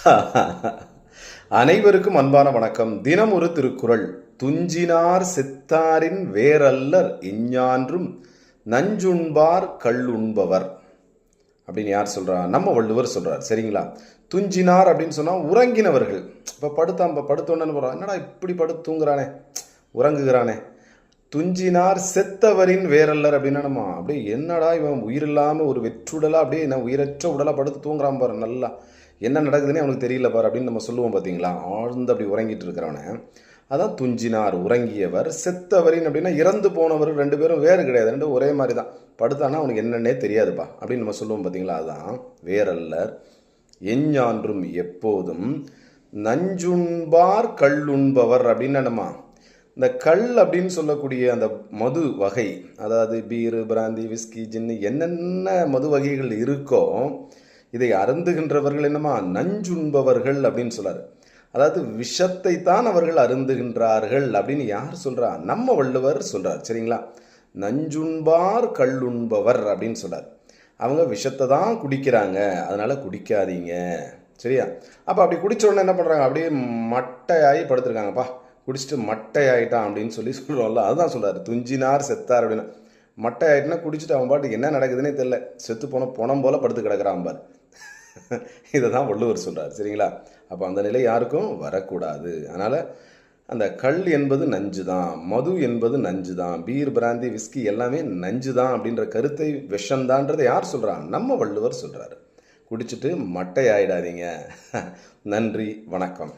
அனைவருக்கும் அன்பான வணக்கம். தினம் ஒரு திருக்குறள். துஞ்சினார் செத்தாரின் வேரல்லர் எஞ்ஞான்றும் நஞ்சுண்பார் கள்ளுண்பவர். அப்படின்னு யார் சொல்கிறா நம்ம வள்ளுவர் சொல்கிறார் சரிங்களா? துஞ்சினார் அப்படின்னு சொன்னால் உறங்கினவர்கள். இப்போ படுத்தான் இப்போ படுத்தோன்னு போகிறான் என்னடா இப்படி படுத்து தூங்குறானே உறங்குகிறானே? துஞ்சினார் செத்தவரின் வேரல்லர் அப்படின்னா நம்ம அப்படியே என்னடா இவன் உயிர் இல்லாமல் ஒரு வெற்றுடலாக அப்படியே என்ன உயிரற்ற உடலாக படுத்து தூங்குறான் பாரு நல்லா. என்ன நடக்குதுன்னே அவனுக்கு தெரியல பாரு அப்படின்னு நம்ம சொல்லுவோம் பார்த்தீங்களா ஆழ்ந்து அப்படி உறங்கிட்டு இருக்கிறவனை. அதான் துஞ்சினார் உறங்கியவர் செத்தவரின் அப்படின்னா இறந்து போனவர் ரெண்டு பேரும் வேறு கிடையாது ரெண்டும் ஒரே மாதிரி தான் படுத்தானா அவனுக்கு என்னன்னே தெரியாதுப்பா அப்படின்னு நம்ம சொல்லுவோம் பார்த்தீங்களா அதான் வேரல்லர் எஞ்ஞான்றும் எப்போதும் நஞ்சுண்பார் கள்ளுண்பவர் அப்படின்னு என்னம்மா இந்த கல் அப்படின்னு சொல்லக்கூடிய அந்த மது வகை அதாவது பீரு பிராந்தி விஸ்கி ஜின்னு என்னென்ன மது வகைகள் இருக்கோ இதை அருந்துகின்றவர்கள் என்னமா? நஞ்சுண்பவர்கள் அப்படின்னு சொல்றாரு அதாவது விஷத்தை தான் அவர்கள் அருந்துகின்றார்கள் அப்படின்னு யார் சொல்றா? நம்ம வள்ளுவர் சொல்றார் சரிங்களா? நஞ்சுண்பார் கல்லுண்பவர் அப்படின்னு சொல்றார் அவங்க விஷத்தை தான் குடிக்கிறாங்க அதனால குடிக்காதீங்க சரியா? அப்போ அப்படி குடிச்ச உடனே என்ன பண்ணுறாங்க அப்படியே மட்டையாகி படுத்துருக்காங்கப்பா. குடிச்சிட்டு மட்டை ஆகிட்டான் அப்படின்னு சொல்லி சொல்கிறோம்ல அதுதான் சொல்கிறார் துஞ்சினார் செத்தார் அப்படின்னு. மட்டை ஆயிட்டுனா குடிச்சிட்டு அவன் பாட்டுக்கு என்ன நடக்குதுன்னே தெரில செத்து போன பணம் போல் படுத்து கிடக்கிறான் பார். இதை தான் வள்ளுவர் சொல்கிறார் சரிங்களா? அப்போ அந்த நிலை யாருக்கும் வரக்கூடாது. அதனால் அந்த கல் என்பது நஞ்சு தான் மது என்பது நஞ்சு தான் பீர் பிராந்தி விஸ்கி எல்லாமே நஞ்சு தான் அப்படின்ற கருத்தை விஷம்தான்றதை யார் சொல்கிறான் நம்ம வள்ளுவர் சொல்கிறாரு குடிச்சிட்டு மட்டை ஆயிடாதீங்க நன்றி வணக்கம்.